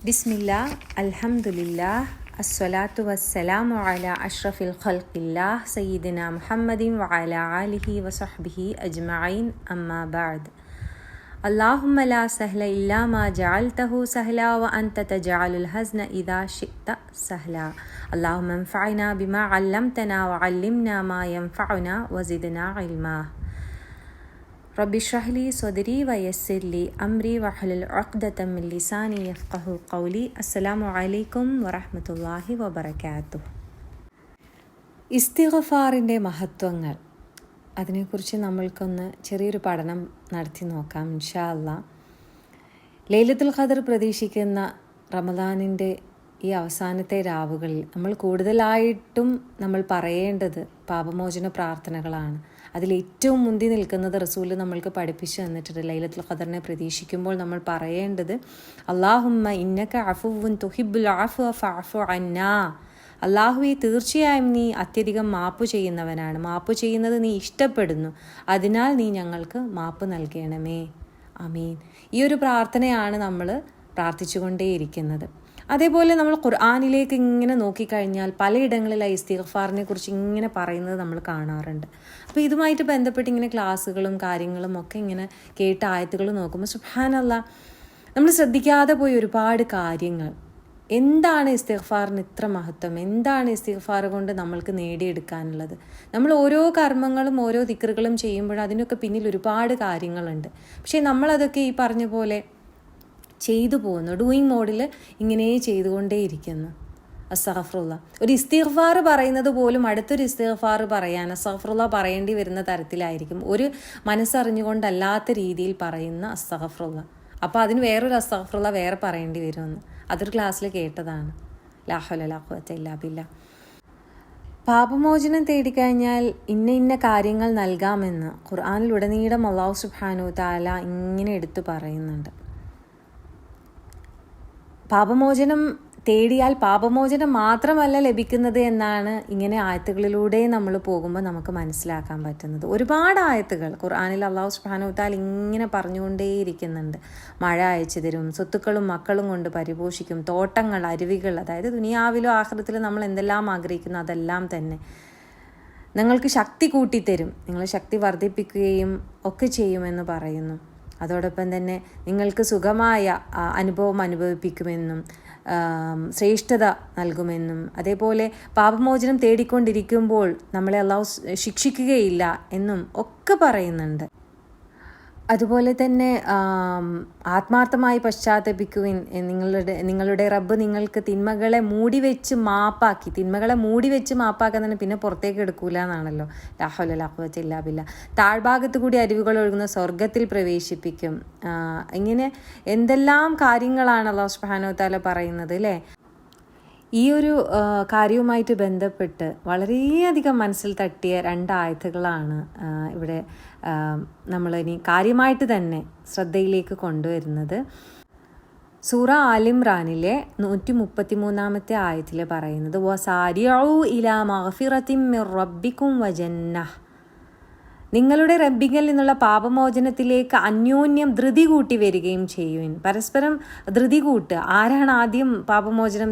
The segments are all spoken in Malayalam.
بسم الله الحمد لله الصلاة والسلام على أشرف الخلق الله سيدنا محمد وعلى آله وصحبه أجمعين أما بعد اللهم لا سهل إلا ما جعلته سهلا وأنت تجعل الهزن إذا شئت سهلا اللهم انفعنا بما علمتنا وعلمنا ما ينفعنا وزدنا علما റബിഷ്റഹ്ലി സ്വദരി വയസ്സില്ലി അംരി വഹലുൽ അഖ്ദത്തമ്മിൽ ലിസാനി യഫ്ഖഹു കൗലി അസ്സലാമു അലൈക്കും വറഹ്മത്തുള്ളാഹി വബറകാതുഹു. ഇസ്തിഗഫാറിന്റെ മഹത്വങ്ങൾ. അതിനെക്കുറിച്ച് നമ്മൾക്കൊന്ന് ചെറിയൊരു പഠനം നടത്തി നോക്കാം ഇൻഷാ അല്ലാ ലൈലത്തുൽ ഖദർ പ്രതീക്ഷിക്കുന്ന റമദാനിന്റെ ഈ അവസാനത്തെ രാവുകളിൽ നമ്മൾ കൂടുതലായിട്ടും നമ്മൾ പറയേണ്ടത് പാപമോചന പ്രാർത്ഥനകളാണ്. അതിൽ ഏറ്റവും മുന്തി നിൽക്കുന്നത് റസൂൽ നമ്മൾക്ക് പഠിപ്പിച്ചു തന്നിട്ടുണ്ട്. ലൈലത്തുൽ ഖദറിനെ പ്രതീക്ഷിക്കുമ്പോൾ നമ്മൾ പറയേണ്ടത് അള്ളാഹുമ്മ ഇന്നക്ക അഫുവുൻ തുഹിബുൽ ആഫു ഫഅഫു അന്നാ. അള്ളാഹുവെ തീർച്ചയായും നീ അത്യധികം മാപ്പ് ചെയ്യുന്നവനാണ്. മാപ്പ് ചെയ്യുന്നത് നീ ഇഷ്ടപ്പെടുന്നു. അതിനാൽ നീ ഞങ്ങൾക്ക് മാപ്പ് നൽകണമേ. അമീൻ ഈ ഒരു പ്രാർത്ഥനയാണ് നമ്മൾ പ്രാർത്ഥിച്ചുകൊണ്ടേയിരിക്കുന്നത്. അതേപോലെ നമ്മൾ ഖുർആാനിലേക്ക് ഇങ്ങനെ നോക്കിക്കഴിഞ്ഞാൽ പലയിടങ്ങളിലായി ഇസ്തിഗ്ഫാറിനെ കുറിച്ച് ഇങ്ങനെ പറയുന്നത് നമ്മൾ കാണാറുണ്ട്. അപ്പോൾ ഇതുമായിട്ട് ബന്ധപ്പെട്ട് ഇങ്ങനെ ക്ലാസ്സുകളും കാര്യങ്ങളും ഒക്കെ ഇങ്ങനെ കേട്ട ആയത്തുകൾ നോക്കുമ്പോൾ സുഹാനല്ല നമ്മൾ ശ്രദ്ധിക്കാതെ പോയി ഒരുപാട് കാര്യങ്ങൾ. എന്താണ് ഇസ്തിഗ്ഫാറിന് ഇത്ര മഹത്വം? എന്താണ് ഇസ്തിഗ്ഫാർ കൊണ്ട് നമ്മൾക്ക് നേടിയെടുക്കാനുള്ളത്? നമ്മൾ ഓരോ കർമ്മങ്ങളും ഓരോ ദിക്കറുകളും ചെയ്യുമ്പോൾ അതിനൊക്കെ പിന്നിൽ ഒരുപാട് കാര്യങ്ങളുണ്ട്. പക്ഷേ നമ്മളതൊക്കെ ഈ പറഞ്ഞ പോലെ ചെയ്തു പോകുന്നു. ഡൂയിങ് മോഡിൽ ഇങ്ങനെ ചെയ്തുകൊണ്ടേയിരിക്കുന്നു അസഹഫറുള്ള ഒരു ഇസ്തിഗ്ഫാർ പറയുന്നത് പോലും അടുത്തൊരു ഇസ്തിഗ്ഫാർ പറയാൻ അസഹഫറുള്ള പറയേണ്ടി വരുന്ന തരത്തിലായിരിക്കും. ഒരു മനസ്സറിഞ്ഞുകൊണ്ടല്ലാത്ത രീതിയിൽ പറയുന്ന അസഹഫറുള്ള അപ്പോൾ അതിന് വേറൊരു അസഹഫറുള്ള വേറെ പറയേണ്ടി വരുമെന്ന്. അതൊരു ക്ലാസ്സിൽ കേട്ടതാണ്. ലാഹുലാഹുവത്തില്ല പാപമോചനം തേടിക്കഴിഞ്ഞാൽ ഇന്ന ഇന്ന കാര്യങ്ങൾ നൽകാമെന്ന് ഖുർആാനിലുടനീളം അള്ളാഹു സുബാനു താല ഇങ്ങനെ എടുത്തു പറയുന്നുണ്ട്. പാപമോചനം തേടിയാൽ പാപമോചനം മാത്രമല്ല ലഭിക്കുന്നത് എന്നാണ് ഇങ്ങനെ ആയത്തുകളിലൂടെ നമ്മൾ പോകുമ്പോൾ നമുക്ക് മനസ്സിലാക്കാൻ പറ്റുന്നത്. ഒരുപാട് ആയത്തുകൾ ഖുർആാനിൽ അള്ളാഹു സുബാനുത്താൽ ഇങ്ങനെ പറഞ്ഞുകൊണ്ടേയിരിക്കുന്നുണ്ട്. മഴ അയച്ചു തരും സ്വത്തുക്കളും മക്കളും കൊണ്ട് പരിപോഷിക്കും തോട്ടങ്ങൾ അരുവികൾ അതായത് ദുനിയാവിലും ആഹൃതത്തിലും നമ്മൾ എന്തെല്ലാം ആഗ്രഹിക്കുന്നു അതെല്ലാം തന്നെ. നിങ്ങൾക്ക് ശക്തി കൂട്ടിത്തരും നിങ്ങൾ ശക്തി വർദ്ധിപ്പിക്കുകയും ഒക്കെ ചെയ്യുമെന്ന് പറയുന്നു. അതോടൊപ്പം തന്നെ നിങ്ങൾക്ക് സുഖമായ അനുഭവം അനുഭവിപ്പിക്കുമെന്നും ശ്രേഷ്ഠത നൽകുമെന്നും അതേപോലെ പാപമോചനം തേടിക്കൊണ്ടിരിക്കുമ്പോൾ നമ്മളെ അള്ളാഹു ശിക്ഷിക്കുകയില്ല എന്നും ഒക്കെ പറയുന്നുണ്ട്. അതുപോലെ തന്നെ ആത്മാർത്ഥമായി പശ്ചാത്തപിക്കുവിൻ നിങ്ങളുടെ നിങ്ങളുടെ റബ്ബ് നിങ്ങൾക്ക് തിന്മകളെ മൂടി വെച്ച് മാപ്പാക്കി തിന്മകളെ മൂടി വെച്ച് മാപ്പാക്കാൻ തന്നെ പിന്നെ പുറത്തേക്ക് എടുക്കൂല എന്നാണല്ലോ. ലാഹുല ഇല്ലാബില്ല താഴ്ഭാഗത്ത് കൂടി അരുവികൾ ഒഴുകുന്ന സ്വർഗത്തിൽ പ്രവേശിപ്പിക്കും. ഇങ്ങനെ എന്തെല്ലാം കാര്യങ്ങളാണ് അള്ളാഹു സുബാനോ താല പറയുന്നത് അല്ലേ ഈ ഒരു കാര്യവുമായിട്ട് ബന്ധപ്പെട്ട് വളരെയധികം മനസ്സിൽ തട്ടിയ രണ്ടായത്തുകളാണ് ഇവിടെ നമ്മളിനി കാര്യമായിട്ട് തന്നെ ശ്രദ്ധയിലേക്ക് കൊണ്ടുവരുന്നത് സൂറ ആലിംറാനിലെ നൂറ്റി മുപ്പത്തി മൂന്നാമത്തെ ആയത്തിൽ പറയുന്നത് വസാരിയു ഇലാ മഹഫിറത്തിൻ റബ്ബിക്കും വജന്ന നിങ്ങളുടെ റബ്ബിങ്ങിൽ നിന്നുള്ള പാപമോചനത്തിലേക്ക് അന്യോന്യം ധൃതി കൂട്ടി വരികയും ചെയ്യുവിൻ. പരസ്പരം ധൃതി കൂട്ട്. ആരാണ് ആദ്യം പാപമോചനം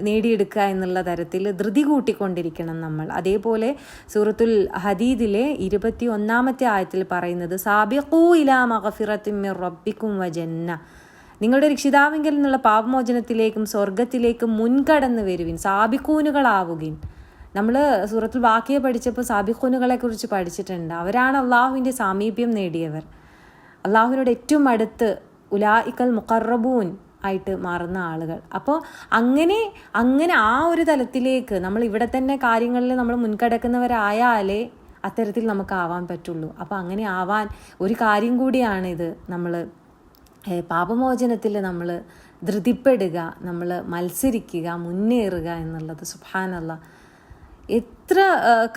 നേടിയെടുക്കുക എന്നുള്ള തരത്തിൽ ധൃതി കൂട്ടിക്കൊണ്ടിരിക്കണം നമ്മൾ. അതേപോലെ സൂറത്തുൽ ഹദീദിലെ ഇരുപത്തി ഒന്നാമത്തെ ആയത്തിൽ പറയുന്നത് സാബിഖൂ ഇലാ മഹഫിറത്തിൻ റബ്ബിക്കും വജന്ന നിങ്ങളുടെ രക്ഷിതാവിങ്കിൽ നിന്നുള്ള പാപമോചനത്തിലേക്കും സ്വർഗത്തിലേക്കും മുൻകടന്ന് വരുവിൻ. സാബിക്കൂനുകളാവുകിൻ നമ്മൾ സൂറത്തിൽ വാക്യ പഠിച്ചപ്പോൾ സാബിഖുനുകളെ കുറിച്ച് പഠിച്ചിട്ടുണ്ട്. അവരാണ് അള്ളാഹുവിന്റെ സാമീപ്യം നേടിയവർ. അള്ളാഹുവിനോട് ഏറ്റവും അടുത്ത് ഉലാ ഇക്കൽ മുഖറബൂൻ ആയിട്ട് മാറുന്ന ആളുകൾ. അപ്പോൾ അങ്ങനെ അങ്ങനെ ആ ഒരു തലത്തിലേക്ക് നമ്മൾ ഇവിടെ തന്നെ കാര്യങ്ങളിൽ നമ്മൾ മുൻകടക്കുന്നവരായാലേ അത്തരത്തിൽ നമുക്ക് ആവാൻ പറ്റുള്ളൂ. അപ്പോൾ അങ്ങനെ ആവാൻ ഒരു കാര്യം കൂടിയാണിത് നമ്മൾ പാപമോചനത്തിൽ നമ്മൾ ധൃതിപ്പെടുക നമ്മൾ മത്സരിക്കുക മുന്നേറുക എന്നുള്ളത്. സുഭാനല്ല എത്ര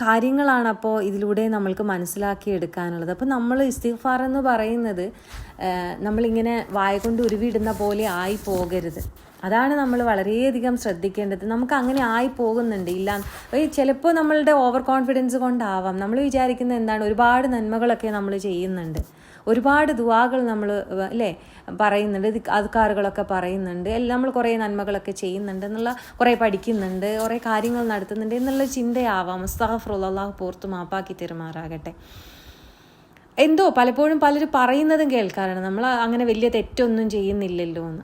കാര്യങ്ങളാണ് അപ്പോൾ ഇതിലൂടെ നമ്മൾക്ക് മനസ്സിലാക്കി എടുക്കാനുള്ളത്? അപ്പോൾ നമ്മൾ ഇസ്തിഫാർ എന്ന് പറയുന്നത് നമ്മളിങ്ങനെ വായ കൊണ്ട് ഉരുവിടുന്ന പോലെ ആയി പോകരുത്. അതാണ് നമ്മൾ വളരെയധികം ശ്രദ്ധിക്കേണ്ടത്. നമുക്ക് അങ്ങനെ ആയി പോകുന്നുണ്ട് ഇല്ല. ചിലപ്പോൾ നമ്മളുടെ ഓവർ കോൺഫിഡൻസ് കൊണ്ടാവാം. നമ്മൾ വിചാരിക്കുന്നത് എന്താണ്? ഒരുപാട് നന്മകളൊക്കെ നമ്മൾ ചെയ്യുന്നുണ്ട്. ഒരുപാട് ദുവാകൾ നമ്മൾ അല്ലേ പറയുന്നുണ്ട് ഇത് അധികാറുകളൊക്കെ പറയുന്നുണ്ട് എല്ലാം നമ്മൾ കുറേ നന്മകളൊക്കെ ചെയ്യുന്നുണ്ട് എന്നുള്ള കുറേ പഠിക്കുന്നുണ്ട് കുറേ കാര്യങ്ങൾ നടത്തുന്നുണ്ട് എന്നുള്ള ചിന്തയാവാം. മുസ്താഫറുള്ള പോർത്ത് പൂർത്തു മാപ്പാക്കി തെരുമാറാകട്ടെ. എന്തോ പലപ്പോഴും പലരും പറയുന്നതും കേൾക്കാറുണ്ട്. നമ്മൾ അങ്ങനെ വലിയ തെറ്റൊന്നും ചെയ്യുന്നില്ലല്ലോ എന്ന്.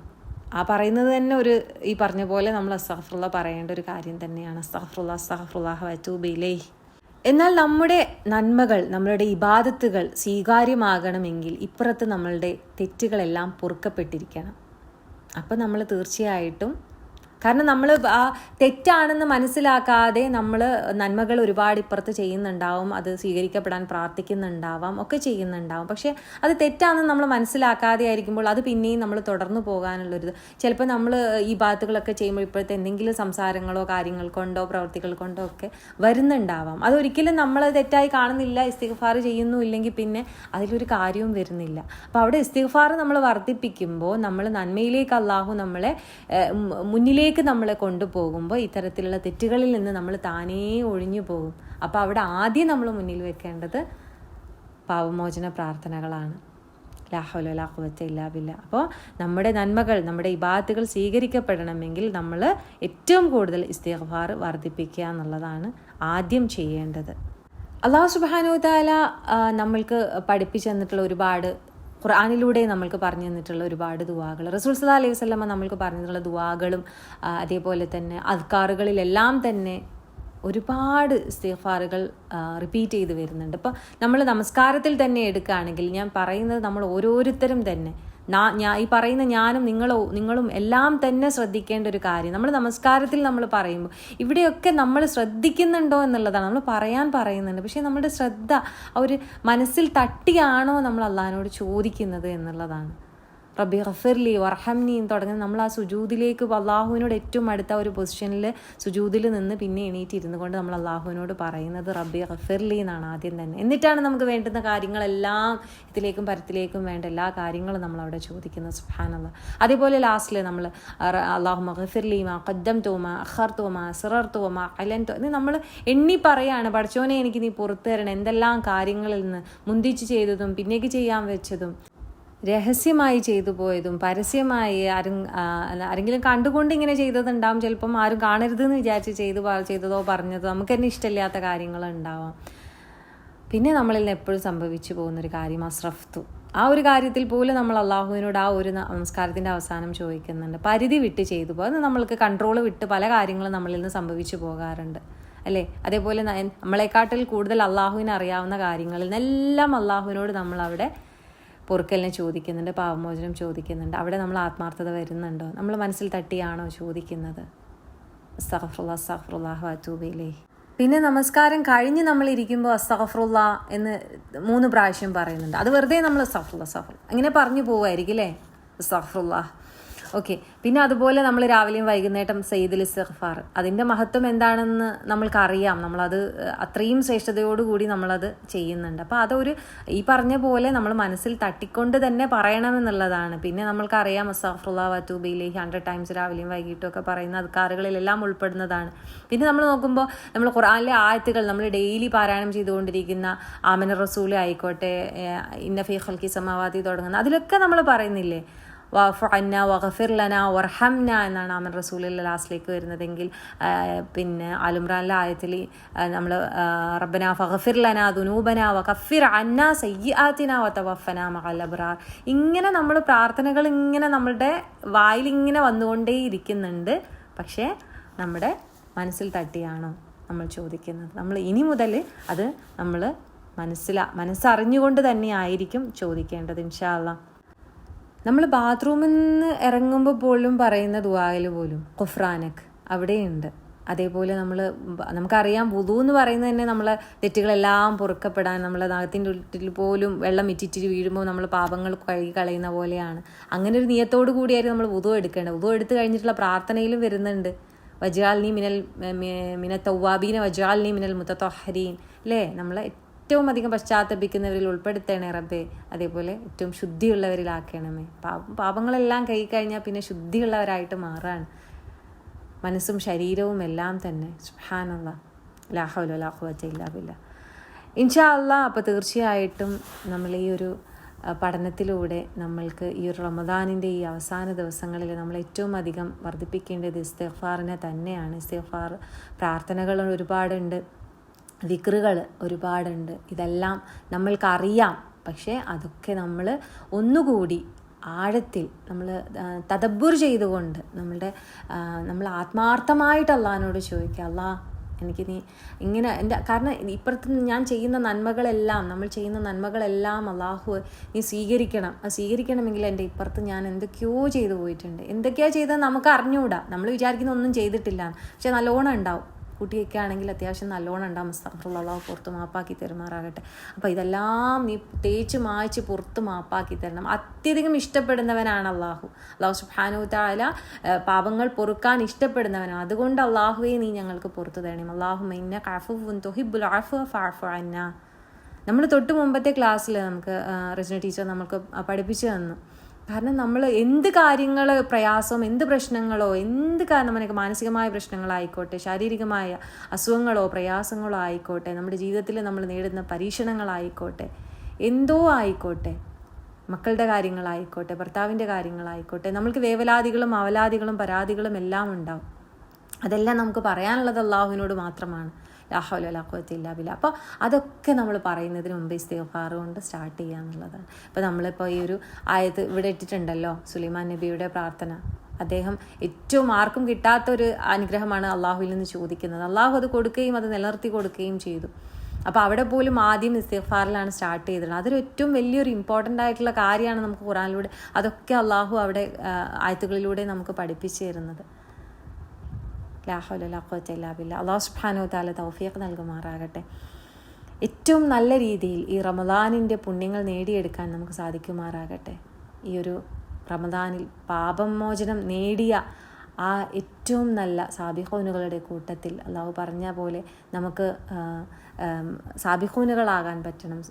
ആ പറയുന്നത് തന്നെ ഒരു ഈ പറഞ്ഞ പോലെ നമ്മൾ അസ്താഫുള്ള പറയേണ്ട ഒരു കാര്യം തന്നെയാണ്. അസ്താഫുള്ള അസ്താഫുള്ള വറ്റൂബിലേ എന്നാൽ നമ്മുടെ നന്മകൾ നമ്മളുടെ ഇബാദത്തുകൾ സ്വീകാര്യമാകണമെങ്കിൽ ഇപ്പുറത്ത് നമ്മളുടെ തെറ്റുകളെല്ലാം പൊറുക്കപ്പെട്ടിരിക്കണം. അപ്പം നമ്മൾ തീർച്ചയായിട്ടും കാരണം നമ്മൾ ആ തെറ്റാണെന്ന് മനസ്സിലാക്കാതെ നമ്മൾ നന്മകൾ ഒരുപാട് ഇപ്പുറത്ത് ചെയ്യുന്നുണ്ടാവും അത് സ്വീകരിക്കപ്പെടാൻ പ്രാർത്ഥിക്കുന്നുണ്ടാവാം ഒക്കെ ചെയ്യുന്നുണ്ടാവും. പക്ഷേ അത് തെറ്റാണെന്ന് നമ്മൾ മനസ്സിലാക്കാതെ ആയിരിക്കുമ്പോൾ അത് പിന്നെയും നമ്മൾ തുടർന്നു പോകാനുള്ളൊരു ചിലപ്പോൾ നമ്മൾ ഈ ബാത്തുകളൊക്കെ ചെയ്യുമ്പോൾ ഇപ്പോഴത്തെ എന്തെങ്കിലും സംസാരങ്ങളോ കാര്യങ്ങൾ കൊണ്ടോ പ്രവർത്തികൾ കൊണ്ടോ ഒക്കെ വരുന്നുണ്ടാവാം. അതൊരിക്കലും നമ്മൾ തെറ്റായി കാണുന്നില്ല ഇസ്തിഗ്ഫാർ ചെയ്യുന്നു ഇല്ലെങ്കിൽ പിന്നെ അതിലൊരു കാര്യവും വരുന്നില്ല. അപ്പോൾ അവിടെ ഇസ്തിഗ്ഫാർ നമ്മൾ വർദ്ധിപ്പിക്കുമ്പോൾ നമ്മൾ നന്മയിലേക്ക് അള്ളാഹു നമ്മളെ മുന്നിലേക്ക് അതിലേക്ക് നമ്മളെ കൊണ്ടുപോകുമ്പോൾ ഇത്തരത്തിലുള്ള തെറ്റുകളിൽ നിന്ന് നമ്മൾ താനേ ഒഴിഞ്ഞു പോകും. അപ്പോൾ അവിടെ ആദ്യം നമ്മൾ മുന്നിൽ വെക്കേണ്ടത് പാവമോചന പ്രാർത്ഥനകളാണ്. ലാഹുലാഹുവത്തെ ഇല്ലാവില്ല അപ്പോൾ നമ്മുടെ നന്മകൾ നമ്മുടെ ഇബാത്തുകൾ സ്വീകരിക്കപ്പെടണമെങ്കിൽ നമ്മൾ ഏറ്റവും കൂടുതൽ ഇസ്തിഗ്ഫാർ വർദ്ധിപ്പിക്കുക എന്നുള്ളതാണ് ആദ്യം ചെയ്യേണ്ടത്. അള്ളാഹു സുബാനു താല നമ്മൾക്ക് പഠിപ്പിച്ചു തന്നിട്ടുള്ള ഒരുപാട് ഖുർആാനിലൂടെ നമ്മൾക്ക് പറഞ്ഞു തന്നിട്ടുള്ള ഒരുപാട് ദുവാകൾ. റസൂൽ സല്ലാ അലൈഹി വസ്ലമ നമ്മൾക്ക് പറഞ്ഞു തന്നിട്ടുള്ള ദുവാകളും അതേപോലെ തന്നെ അദ്കാറുകളിലെല്ലാം തന്നെ ഒരുപാട് ഇസ്തിഫാറുകൾ റിപ്പീറ്റ് ചെയ്ത് വരുന്നുണ്ട്. അപ്പോൾ നമ്മൾ നമസ്കാരത്തിൽ തന്നെ എടുക്കുകയാണെങ്കിൽ ഞാൻ പറയുന്നത് നമ്മൾ ഓരോരുത്തരും തന്നെ ഞാൻ ഈ പറയുന്ന ഞാനും നിങ്ങളോ നിങ്ങളും എല്ലാം തന്നെ ശ്രദ്ധിക്കേണ്ട ഒരു കാര്യം. നമ്മൾ നമസ്കാരത്തിൽ നമ്മൾ പറയുമ്പോൾ ഇവിടെയൊക്കെ നമ്മൾ ശ്രദ്ധിക്കുന്നുണ്ടോ എന്നുള്ളതാണ്. നമ്മൾ പറയാൻ പറയുന്നുണ്ട്. പക്ഷേ നമ്മുടെ ശ്രദ്ധ ഒരു മനസ്സിൽ തട്ടിയാണോ നമ്മൾ അള്ളഹാനോട് ചോദിക്കുന്നത് എന്നുള്ളതാണ്. റബ്ബി ഖഫിർലി എന്ന് തുടങ്ങുന്ന നമ്മൾ ആ സുജൂദിലേക്ക് അള്ളാഹുവിനോട് ഏറ്റവും അടുത്ത ഒരു പൊസിഷനിൽ സുജൂദിൽ നിന്ന് പിന്നെ എണീറ്റിരുന്നു കൊണ്ട് നമ്മൾ അള്ളാഹുവിനോട് പറയുന്നത് റബ്ബി ഖഫിർലി എന്നാണ് ആദ്യം തന്നെ. എന്നിട്ടാണ് നമുക്ക് വേണ്ടുന്ന കാര്യങ്ങളെല്ലാം ഇതിലേക്കും പരത്തിലേക്കും വേണ്ട എല്ലാ കാര്യങ്ങളും നമ്മൾ അവിടെ ചോദിക്കുന്നത്. സുഹാനുള്ള അതേപോലെ ലാസ്റ്റിൽ നമ്മൾ അള്ളാഹു മഹഫിർലി മാ കദ്ദം തോമ അഹർ തോമ സിറർ തോമ അലൻ തോ നമ്മൾ എണ്ണി പറയാണ് പഠിച്ചോനെ എനിക്ക് നീ പുറത്തു തരണം എന്തെല്ലാം കാര്യങ്ങളിൽ നിന്ന് മുന്തിച്ച് ചെയ്തതും പിന്നേക്ക് ചെയ്യാൻ വെച്ചതും. രഹസ്യമായി ചെയ്തു പോയതും പരസ്യമായി ആരും ആരെങ്കിലും കണ്ടുകൊണ്ട് ഇങ്ങനെ ചെയ്തതുണ്ടാവും. ചിലപ്പം ആരും കാണരുത് എന്ന് വിചാരിച്ച് ചെയ്തു ചെയ്തതോ പറഞ്ഞതോ നമുക്ക് തന്നെ ഇഷ്ടമില്ലാത്ത കാര്യങ്ങളുണ്ടാവാം പിന്നെ നമ്മളിൽ നിന്ന് എപ്പോഴും സംഭവിച്ചു പോകുന്നൊരു കാര്യം അസ്രഫ്തു. ആ ഒരു കാര്യത്തിൽ പോലും നമ്മൾ അള്ളാഹുവിനോട് ആ ഒരു നമസ്കാരത്തിന്റെ അവസാനം ചോദിക്കുന്നുണ്ട്. പരിധി വിട്ട് ചെയ്തു പോകും. അത് നമ്മൾക്ക് കൺട്രോൾ വിട്ട് പല കാര്യങ്ങളും നമ്മളിൽ നിന്ന് സംഭവിച്ചു പോകാറുണ്ട്. അല്ലേ? അതേപോലെ നമ്മളെക്കാട്ടിൽ കൂടുതൽ അള്ളാഹുവിനെ അറിയാവുന്ന കാര്യങ്ങളിൽ നിന്നെല്ലാം അള്ളാഹുവിനോട് നമ്മളവിടെ പൊറുക്കലിനെ ചോദിക്കുന്നുണ്ട് പാവമോചനം ചോദിക്കുന്നുണ്ട്. അവിടെ നമ്മൾ ആത്മാർത്ഥത വരുന്നുണ്ടോ? നമ്മൾ മനസ്സിൽ തട്ടിയാണോ ചോദിക്കുന്നത്? സഹഫ്രുല്ലാ അസ്തഫറുല്ലാഹു അത്തൂബയിലേ പിന്നെ നമസ്കാരം കഴിഞ്ഞ് നമ്മൾ ഇരിക്കുമ്പോൾ അസ്തഫറുല്ല എന്ന് മൂന്ന് പ്രാവശ്യം പറയുന്നുണ്ട്. അത് വെറുതെ നമ്മൾ അസ്തഫറുല്ല സഹഫുല്ല അങ്ങനെ പറഞ്ഞു പോവായിരിക്കും അല്ലേ? അസ്തഫറുല്ലാഹ് ഓക്കെ പിന്നെ അതുപോലെ നമ്മൾ രാവിലെയും വൈകുന്നേരം സയ്യിദുൽ ഇസ്തഫാർ അതിന്റെ മഹത്വം എന്താണെന്ന് നമ്മൾക്കറിയാം. നമ്മളത് അത്രയും ശ്രേഷ്ഠതയോടുകൂടി നമ്മളത് ചെയ്യുന്നുണ്ട്. അപ്പോൾ അതൊരു ഈ പറഞ്ഞ പോലെ നമ്മൾ മനസ്സിൽ തട്ടിക്കൊണ്ട് തന്നെ പറയണമെന്നുള്ളതാണ്. പിന്നെ നമ്മൾക്കറിയാം അസാഫുള്ള വത്തൂബയിലെ ഹൺഡ്രഡ് ടൈംസ് രാവിലെയും വൈകിട്ടും ഒക്കെ പറയുന്ന അധികാറുകളിലെല്ലാം ഉൾപ്പെടുന്നതാണ്. പിന്നെ നമ്മൾ നോക്കുമ്പോൾ നമ്മൾ ഖുറാനിലെ ആയത്തുകൾ നമ്മൾ ഡെയിലി പാരായണം ചെയ്തുകൊണ്ടിരിക്കുന്ന ആമന റസൂൽ ആയിക്കോട്ടെ ഇന്ന ഫി ഹൽക്കി സമാവാദി തുടങ്ങുന്ന അതിലൊക്കെ നമ്മൾ പറയുന്നില്ലേ? വഫന്ന വഖഫിർലന വർഹംന എന്നാണ് അമൻ റസൂലിന്റെ ലാസ്റ്റിലേക്ക് വരുന്നതെങ്കിൽ പിന്നെ അലുംറാനിലെ ആയത്തിൽ നമ്മൾ റബ്ബന ഫഖഫിർലന ദുനൂബന വഖഫിർ അന്ന സയ്യാത്തിന വത്തവഫന മഹലബ്രാർ ഇങ്ങനെ നമ്മൾ പ്രാർത്ഥനകൾ ഇങ്ങനെ നമ്മളുടെ വായിൽ ഇങ്ങനെ വന്നുകൊണ്ടേ ഇരിക്കുന്നുണ്ട്. പക്ഷേ നമ്മുടെ മനസ്സിൽ തട്ടിയാണോ നമ്മൾ ചോദിക്കുന്നത്? നമ്മൾ ഇനി മുതൽ അത് നമ്മൾ മനസ്സിലാ മനസ്സറിഞ്ഞുകൊണ്ട് തന്നെ ആയിരിക്കും ചോദിക്കേണ്ടത് ഇൻഷാ അള്ളാഹ് നമ്മൾ ബാത്റൂമിൽ നിന്ന് ഇറങ്ങുമ്പോൾ പോലും പറയുന്ന ദുവായിൽ പോലും ഖുഫ്രാനക് അവിടെയുണ്ട്. അതേപോലെ നമ്മൾ നമുക്കറിയാം വുതു എന്ന് പറയുന്നത് തന്നെ നമ്മളെ തെറ്റുകളെല്ലാം പൊറുക്കപ്പെടാൻ നമ്മളെ നാഗത്തിന്റെ ഉള്ളിൽ പോലും വെള്ളം ഇറ്റിറ്റ് വീഴുമ്പോൾ നമ്മൾ പാപങ്ങൾ കഴുകി കളയുന്ന പോലെയാണ്. അങ്ങനെ ഒരു നിയത്തോടു കൂടിയായിരുന്നു നമ്മൾ വുതു എടുക്കേണ്ടത്. വുതു എടുത്തു കഴിഞ്ഞിട്ടുള്ള പ്രാർത്ഥനയിലും വരുന്നുണ്ട്. വജാൽനി മിനൽ മിന തൗവാബീന വജാൽനി മിനൽ മുത്തത്തൊഹരീൻ അല്ലേ? നമ്മളെ ഏറ്റവും അധികം പശ്ചാത്തപിക്കുന്നവരിൽ ഉൾപ്പെടുത്തണേ റബ്ബേ. അതേപോലെ ഏറ്റവും ശുദ്ധിയുള്ളവരിലാക്കണമേ. പാപം പാപങ്ങളെല്ലാം കൈ കഴിഞ്ഞാൽ പിന്നെ ശുദ്ധിയുള്ളവരായിട്ട് മാറാണ് മനസ്സും ശരീരവും എല്ലാം തന്നെ. സുഹാനുള്ള ലാഹുല ലാഹുവച്ച ഇല്ലാവില്ല ഇൻഷാ അല്ല അപ്പോൾ തീർച്ചയായിട്ടും നമ്മൾ ഈ ഒരു പഠനത്തിലൂടെ നമ്മൾക്ക് ഈ ഒരു റമദാനിന്റെ ഈ അവസാന ദിവസങ്ങളിൽ നമ്മൾ ഏറ്റവും അധികം വർദ്ധിപ്പിക്കേണ്ടത് ഇസ്തഫാറിനെ തന്നെയാണ്. ഇസ്തഫാർ പ്രാർത്ഥനകൾ ഒരുപാടുണ്ട്. വിക്റുകൾ ഒരുപാടുണ്ട്. ഇതെല്ലാം നമ്മൾക്കറിയാം. പക്ഷേ അതൊക്കെ നമ്മൾ ഒന്നുകൂടി ആഴത്തിൽ നമ്മൾ തദബ്ബുർ ചെയ്തുകൊണ്ട് നമ്മളുടെ നമ്മൾ ആത്മാർത്ഥമായിട്ട് അള്ളഹാനോട് ചോദിക്കുക അള്ളാ എനിക്ക് നീ ഇങ്ങനെ എന്റെ കാരണം ഇപ്പുറത്ത് ഞാൻ ചെയ്യുന്ന നന്മകളെല്ലാം നമ്മൾ ചെയ്യുന്ന നന്മകളെല്ലാം അള്ളാഹു നീ സ്വീകരിക്കണം. ആ സ്വീകരിക്കണമെങ്കിൽ എന്റെ ഇപ്പുറത്ത് ഞാൻ എന്തൊക്കെയോ ചെയ്തു പോയിട്ടുണ്ട്. എന്തൊക്കെയാണ് ചെയ്തത് നമുക്ക് അറിഞ്ഞുകൂടാ. നമ്മൾ വിചാരിക്കുന്ന ഒന്നും ചെയ്തിട്ടില്ല. പക്ഷെ നല്ലോണം ഉണ്ടാവും. കുട്ടിയൊക്കെ ആണെങ്കിൽ അത്യാവശ്യം നല്ലോണം ഉണ്ടാകും സ്ഥലത്തുള്ള പുറത്ത് മാപ്പാക്കി തരുമാറാകട്ടെ. അപ്പോൾ ഇതെല്ലാം നീ തേച്ച് മായ്ച്ച് പുറത്ത് മാപ്പാക്കി തരണം. അത്യധികം ഇഷ്ടപ്പെടുന്നവനാണ് അള്ളാഹു അള്ളാഹു സുബ്ഹാനഹു താല പാപങ്ങൾ പൊറുക്കാൻ ഇഷ്ടപ്പെടുന്നവനാണ്. അതുകൊണ്ട് അള്ളാഹുവെ നീ ഞങ്ങൾക്ക് പുറത്തു തരണം. അള്ളാഹു മൈന കഫുൻ തൊഹിബുൽ നമ്മൾ തൊട്ട് മുമ്പത്തെ ക്ലാസ്സിൽ നമുക്ക് റെജിന ടീച്ചർ നമുക്ക് പഠിപ്പിച്ചു തന്നു. കാരണം നമ്മൾ എന്ത് കാര്യങ്ങൾ പ്രയാസം എന്ത് പ്രശ്നങ്ങളോ എന്ത് കാരണം നമുക്ക് മാനസികമായ പ്രശ്നങ്ങളായിക്കോട്ടെ ശാരീരികമായ അസുഖങ്ങളോ പ്രയാസങ്ങളോ ആയിക്കോട്ടെ നമ്മുടെ ജീവിതത്തിൽ നമ്മൾ നേടുന്ന പരീക്ഷണങ്ങളായിക്കോട്ടെ എന്തോ ആയിക്കോട്ടെ മക്കളുടെ കാര്യങ്ങളായിക്കോട്ടെ ഭർത്താവിന്റെ കാര്യങ്ങളായിക്കോട്ടെ നമ്മൾക്ക് വേവലാതികളും അവലാദികളും പരാതികളും എല്ലാം ഉണ്ടാവും. അതെല്ലാം നമുക്ക് പറയാനുള്ളത് അള്ളാഹുവിനോട് മാത്രമാണ്. ലാഹുലാഖുവത്തില്ല ബില്ല. അപ്പോൾ അതൊക്കെ നമ്മൾ പറയുന്നതിന് മുമ്പ് ഇസ്തിഗ്ഫാർ കൊണ്ട് സ്റ്റാർട്ട് ചെയ്യുക എന്നുള്ളതാണ്. ഇപ്പോൾ നമ്മളിപ്പോൾ ഈ ഒരു ആയത് ഇവിടെ ഇട്ടിട്ടുണ്ടല്ലോ സുലൈമാൻ നബിയുടെ പ്രാർത്ഥന. അദ്ദേഹം ഏറ്റവും ആർക്കും കിട്ടാത്തൊരു അനുഗ്രഹമാണ് അള്ളാഹുവിൽ നിന്ന് ചോദിക്കുന്നത്. അള്ളാഹു അത് കൊടുക്കുകയും അത് നിലനിർത്തി കൊടുക്കുകയും ചെയ്തു. അപ്പോൾ അവിടെ പോലും ആദ്യം ഇസ്തിഗ്ഫാറിലാണ് സ്റ്റാർട്ട് ചെയ്തിട്ടുള്ളത് അതൊരു ഏറ്റവും വലിയൊരു ഇമ്പോർട്ടന്റ് ആയിട്ടുള്ള കാര്യമാണ് നമുക്ക് ഖുറാനിലൂടെ അതൊക്കെ അള്ളാഹു അവിടെ ആയത്തുകളിലൂടെ നമുക്ക് പഠിപ്പിച്ചു തരുന്നത്. ലാഹുലാഖുല്ല അള്ളാഹു സുബാനു താല തൗഫീഖ് നൽകുമാറാകട്ടെ. ഏറ്റവും നല്ല രീതിയിൽ ഈ റമദാനിന്റെ പുണ്യങ്ങൾ നേടിയെടുക്കാൻ നമുക്ക് സാധിക്കുമാറാകട്ടെ. ഈ ഒരു റമദാനിൽ പാപമോചനം നേടിയ ആ ഏറ്റവും നല്ല സാബിഹോനുകളുടെ കൂട്ടത്തിൽ അള്ളാഹു പറഞ്ഞ പോലെ നമുക്ക് സാബിഹൂനുകളാകാൻ പറ്റണം.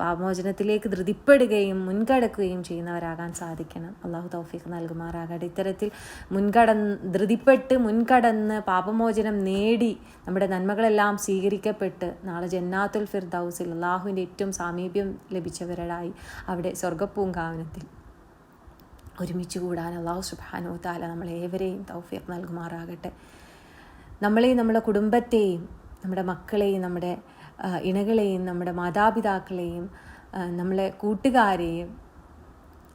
പാപമോചനത്തിലേക്ക് ധൃതിപ്പെടുകയും മുൻകടക്കുകയും ചെയ്യുന്നവരാകാൻ സാധിക്കണം. അള്ളാഹു തൗഫീഖ് നൽകുമാറാകട്ടെ. ഇത്തരത്തിൽ മുൻകടന്ന് ധൃതിപ്പെട്ട് മുൻകടന്ന് പാപമോചനം നേടി നമ്മുടെ നന്മകളെല്ലാം സ്വീകരിക്കപ്പെട്ട് നാളെ ജന്നാത്തുൽ ഫിർദൌസിൽ അള്ളാഹുവിന്റെ ഏറ്റവും സാമീപ്യം ലഭിച്ചവരായി അവിടെ സ്വർഗപ്പൂങ്കാവനത്തിൽ ഒരുമിച്ച് കൂടാൻ അള്ളാഹു സുബാനോ താല നമ്മളേവരെയും തൗഫീഖ് നൽകുമാറാകട്ടെ. നമ്മളെയും നമ്മുടെ കുടുംബത്തെയും നമ്മുടെ മക്കളെയും നമ്മുടെ ഇണകളെയും നമ്മുടെ മാതാപിതാക്കളെയും നമ്മളെ കൂട്ടുകാരെയും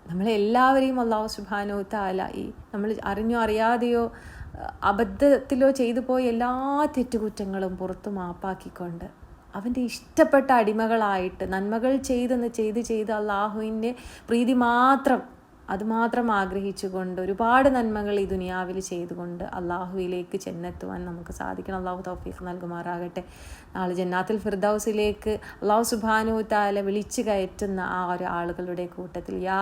നമ്മളെ എല്ലാവരെയും അള്ളാഹു സുബാനോ താല ഈ നമ്മൾ അറിഞ്ഞോ അറിയാതെയോ അബദ്ധത്തിലോ ചെയ്തു പോയ എല്ലാ തെറ്റുകുറ്റങ്ങളും പുറത്തു മാപ്പാക്കിക്കൊണ്ട് അവന്റെ ഇഷ്ടപ്പെട്ട അടിമകളായിട്ട് നന്മകൾ ചെയ്തെന്ന് ചെയ്ത് ചെയ്ത് അള്ളാഹുവിന്റെ പ്രീതി മാത്രം അതുമാത്രം ആഗ്രഹിച്ചുകൊണ്ട് ഒരുപാട് നന്മകൾ ഈ ദുനിയാവിൽ ചെയ്തുകൊണ്ട് അള്ളാഹുവിലേക്ക് ചെന്നെത്തുവാൻ നമുക്ക് സാധിക്കണം. അള്ളാഹു തൗഫീഖ് നൽകുമാറാകട്ടെ. നാളെ ജന്നാത്തിൽ ഫിർദൌസിലേക്ക് അള്ളാഹു സുബാനു താല വിളിച്ചു കയറ്റുന്ന ആ ഒരു ആളുകളുടെ കൂട്ടത്തിൽ യാ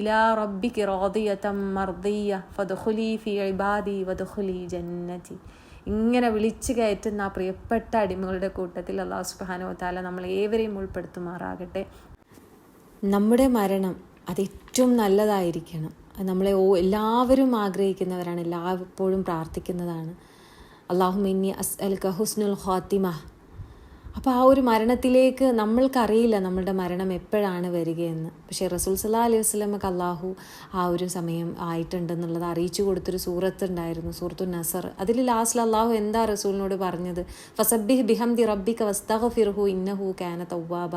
ഇലാ മർദിയ ഇബാദി ജന്നതി. ഇങ്ങനെ വിളിച്ചു കയറ്റുന്ന ആ പ്രിയപ്പെട്ട അടിമകളുടെ കൂട്ടത്തിൽ അള്ളാഹു സുബാനോ താല നമ്മൾ ഏവരെയും ഉൾപ്പെടുത്തുമാറാകട്ടെ. നമ്മുടെ മരണം അത് ഏറ്റവും നല്ലതായിരിക്കണം. നമ്മളെ ഓ എല്ലാവരും ആഗ്രഹിക്കുന്നവരാണ് എല്ലായ്പ്പോഴും പ്രാർത്ഥിക്കുന്നതാണ്. അള്ളാഹു മിന്നി അസ് അൽ ഹുസ്നുൽ ഖാത്തിമ. അപ്പോൾ ആ ഒരു മരണത്തിലേക്ക് നമ്മൾക്കറിയില്ല നമ്മളുടെ മരണം എപ്പോഴാണ് വരികയെന്ന്. പക്ഷേ റസൂൽ സല്ലാ അലൈഹി വസ്ലമക്ക് അള്ളാഹു ആ ഒരു സമയം ആയിട്ടുണ്ടെന്നുള്ളത് അറിയിച്ചു കൊടുത്തൊരു സൂറത്ത് ഉണ്ടായിരുന്നു സൂറത്തു നസർ. അതിൽ ലാസ്റ്റിൽ അള്ളാഹു എന്താ റസൂലിനോട് പറഞ്ഞത്? ഫസബിഹ് ബിഹംദി റബ്ബിക വസ്തഹ ഫിർഹു ഇന്നഹു കാന തവ്വാബ.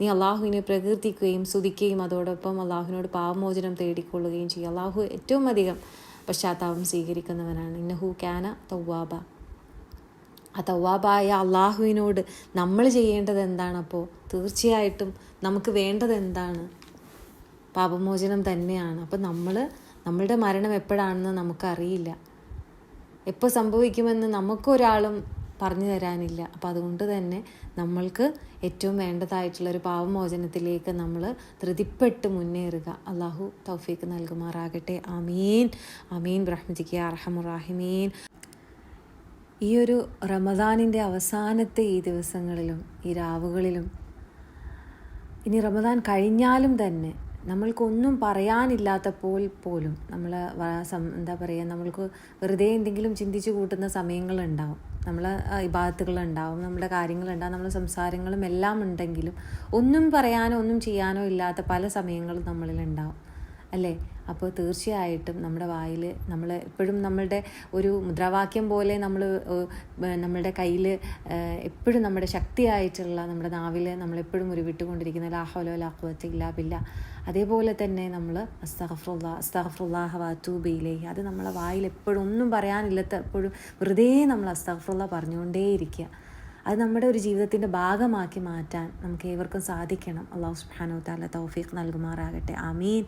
നീ അള്ളാഹുവിനെ പ്രകീർത്തിക്കുകയും സ്തുതിക്കുകയും അതോടൊപ്പം അള്ളാഹുവിനോട് പാവമോചനം തേടിക്കൊള്ളുകയും ചെയ്യും. അള്ളാഹു ഏറ്റവും അധികം പശ്ചാത്താപം സ്വീകരിക്കുന്നവനാണ്. ഇന്നഹു ക്യാന തൗവാബ. ആ തവാബായ അള്ളാഹുവിനോട് നമ്മൾ ചെയ്യേണ്ടത് എന്താണപ്പോൾ തീർച്ചയായിട്ടും നമുക്ക് വേണ്ടത് എന്താണ്? പാപമോചനം തന്നെയാണ്. അപ്പം നമ്മൾ നമ്മളുടെ മരണം എപ്പോഴാണെന്ന് നമുക്കറിയില്ല. എപ്പോൾ സംഭവിക്കുമെന്ന് നമുക്കൊരാളും പറഞ്ഞു തരാനില്ല. അപ്പം അതുകൊണ്ട് തന്നെ നമ്മൾക്ക് ഏറ്റവും വേണ്ടതായിട്ടുള്ള ഒരു പാവമോചനത്തിലേക്ക് നമ്മൾ ധൃതിപ്പെട്ട് മുന്നേറുക. അള്ളാഹു തൗഫീക്ക് നൽകുമാറാകട്ടെ. അമീൻ അമീൻ ബ്രഹ്മജിക്ക് അറഹമുറാഹിമീൻ ഈ ഒരു റമദാനിന്റെ അവസാനത്തെ ഈ ദിവസങ്ങളിലും ഈ രാവുകളിലും ഇനി റമദാൻ കഴിഞ്ഞാലും തന്നെ നമ്മൾക്കൊന്നും പറയാനില്ലാത്തപ്പോൾ പോലും നമ്മൾ എന്താ പറയുക നമ്മൾക്ക് വെറുതെ എന്തെങ്കിലും ചിന്തിച്ചു കൂട്ടുന്ന സമയങ്ങളുണ്ടാവും. നമ്മൾ ഇബാദത്തുകളുണ്ടാവും നമ്മുടെ കാര്യങ്ങളുണ്ടാവും നമ്മുടെ സംസാരങ്ങളും എല്ലാം ഉണ്ടെങ്കിലും ഒന്നും പറയാനോ ഒന്നും ചെയ്യാനോ ഇല്ലാത്ത പല സമയങ്ങളും നമ്മളിലുണ്ടാവും. അല്ലേ? അപ്പോൾ തീർച്ചയായിട്ടും നമ്മുടെ വായിൽ നമ്മൾ എപ്പോഴും നമ്മളുടെ ഒരു മുദ്രാവാക്യം പോലെ നമ്മൾ നമ്മളുടെ കയ്യിൽ എപ്പോഴും നമ്മുടെ ശക്തിയായിട്ടുള്ള നമ്മുടെ നാവിൽ നമ്മളെപ്പോഴും ഒരു വിട്ടുകൊണ്ടിരിക്കുന്ന ലാഹോലോ ലാഹുവത്ത് ഇല്ലാ പില്ല അതേപോലെ തന്നെ നമ്മൾ അസ്തഫറുല്ലാ അസ്തഫറുല്ലാഹ വാത്തൂബയിലേ അത് നമ്മളെ വായിൽ എപ്പോഴും ഒന്നും പറയാനില്ലാത്ത എപ്പോഴും വെറുതെ നമ്മൾ അസ്തഫറുല്ല പറഞ്ഞുകൊണ്ടേയിരിക്കുക. അത് നമ്മുടെ ഒരു ജീവിതത്തിന്റെ ഭാഗമാക്കി മാറ്റാൻ നമുക്ക് ഏവർക്കും സാധിക്കണം. അള്ളാഹു സുബാനോ താല തൗഫീഖ് നൽകുമാറാകട്ടെ. ആമീൻ.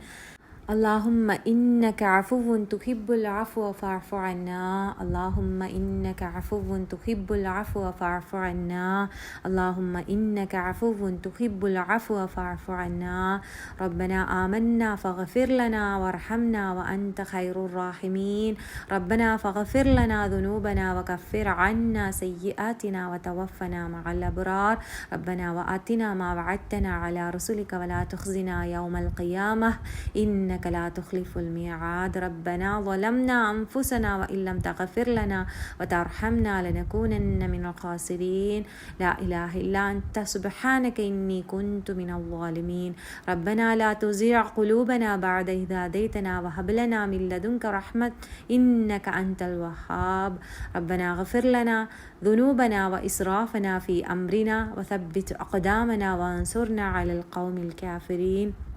اللهم إنك عفو تحب العفو فاعف عنا. اللهم إنك عفو تحب العفو فاعف عنا. اللهم إنك عفو تحب العفو فاعف عنا. ربنا آمنا فاغفر لنا وارحمنا وأنت خير الراحمين. ربنا فاغفر لنا ذنوبنا وكفر عنا سيئاتنا وتوفنا مع الأبرار. ربنا وآتنا ما وعدتنا على رسلك ولا تخزنا يوم القيامة. إنك إنك لا تخلف الميعاد. ربنا ظلمنا أنفسنا وإن لم تغفر لنا وترحمنا لنكونن من الخاسرين. لا إله إلا أنت. سبحانك إني كنت من الظالمين. ربنا لا تزيع قلوبنا بعد إذا هديتنا وهب لنا من لدنك رحمة إنك أنت الوهاب. ربنا اغفر لنا ذنوبنا وإسرافنا في أمرنا وثبت أقدامنا وانصرنا على القوم الكافرين.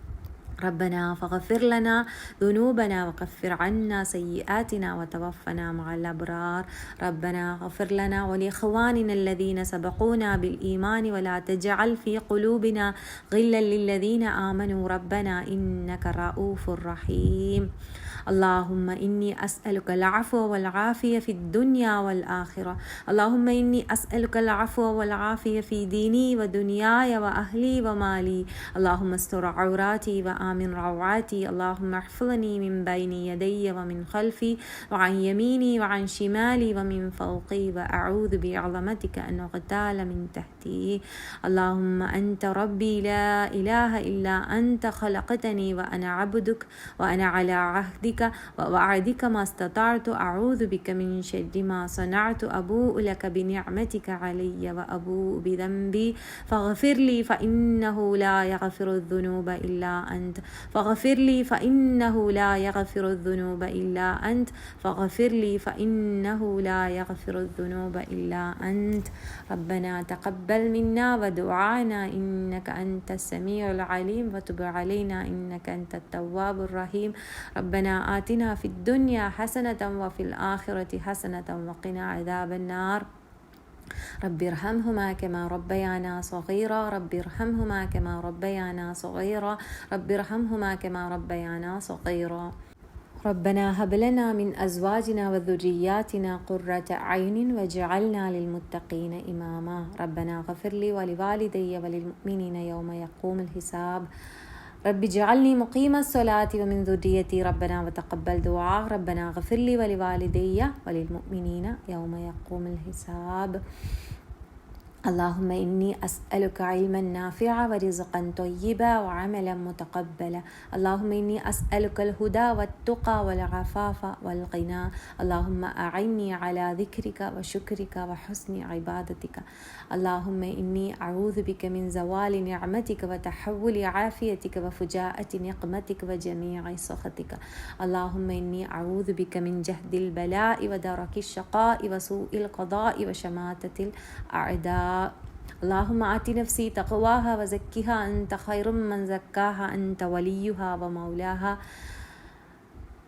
ربنا فاغفر لنا ذنوبنا وكفر عنا سيئاتنا وتوفنا مع الأبرار. ربنا اغفر لنا ولإخواننا الذين سبقونا بالإيمان ولا تجعل في قلوبنا غلا للذين آمنوا. ربنا إنك رؤوف رحيم. اللهم إني أسألك العفو والعافية في الدنيا والآخرة. اللهم إني أسألك العفو والعافية في ديني ودنياي وأهلي ومالي. اللهم استر عوراتي وآمن روعاتي. اللهم احفظني من بين يدي ومن خلفي وعن يميني وعن شمالي ومن فوقي وأعوذ بعظمتك أن أغتال من تحتي. اللهم أنت ربي لا إله إلا أنت خلقتني وأنا عبدك وأنا على عهدك ووعدك ما استطعت. أعوذ بك من شر ما صنعت. أبوء لك بنعمتك علي وأبوء بذنبي. فاغفر لي فإنه لا يغفر الذنوب إلا أنت. فاغفر لي فإنه لا يغفر الذنوب إلا أنت. فاغفر لي فإنه لا يغفر الذنوب إلا أنت. ربنا تقبل منا ودعانا إنك أنت السميع العليم. وتب علينا إنك أنت التواب الرحيم. ربنا آتنا في الدنيا حسنة وفي الآخرة حسنة وقنا عذاب النار. رب ارحمهما كما ربيانا صغيرا. رب ارحمهما كما ربيانا صغيرا. رب ارحمهما كما ربيانا صغيرا. ربنا هب لنا من أزواجنا وذرياتنا قرة عين واجعلنا للمتقين إماما. ربنا غفر لي ولوالدي وللمؤمنين يوم يقوم الحساب. رب اجعلني مقيم الصلاة ومن ذريتي ربنا وتقبل دعاء. ربنا اغفر لي ولوالدي وللمؤمنين يوم يقوم الحساب. اللهم إني أسألك علما نافعا ورزقا طيبا وعملا متقبلا. اللهم إني أسألك الهدى والتقى والعفاف والغنى. اللهم أعني على ذكرك وشكرك وحسن عبادتك. اللهم إني أعوذ بك من زوال نعمتك وتحول عافيتك وفجاءة نقمتك وجميع سخطك. اللهم إني أعوذ بك من جهد البلاء ودرك الشقاء وسوء القضاء وشماتة الأعداء. اللهم آت نفسي تقواها وزكها أنت خير من زكاها أنت وليها ومولاها.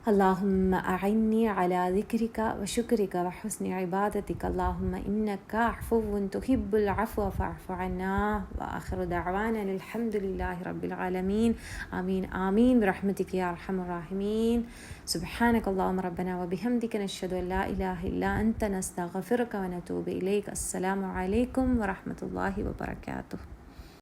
اللهم أعني على ذكرك وشكرك وحسن عبادتك. اللهم إنك عفو تحب العفو فاعف عنا. وآخر دعوانا الحمد لله رب العالمين. آمين آمين. برحمتك يا أرحم الراحمين. سبحانك اللهم ربنا وبحمدك نشهد أن لا إله إلا أنت. نستغفرك ونتوب إليك. السلام عليكم ورحمة الله وبركاته.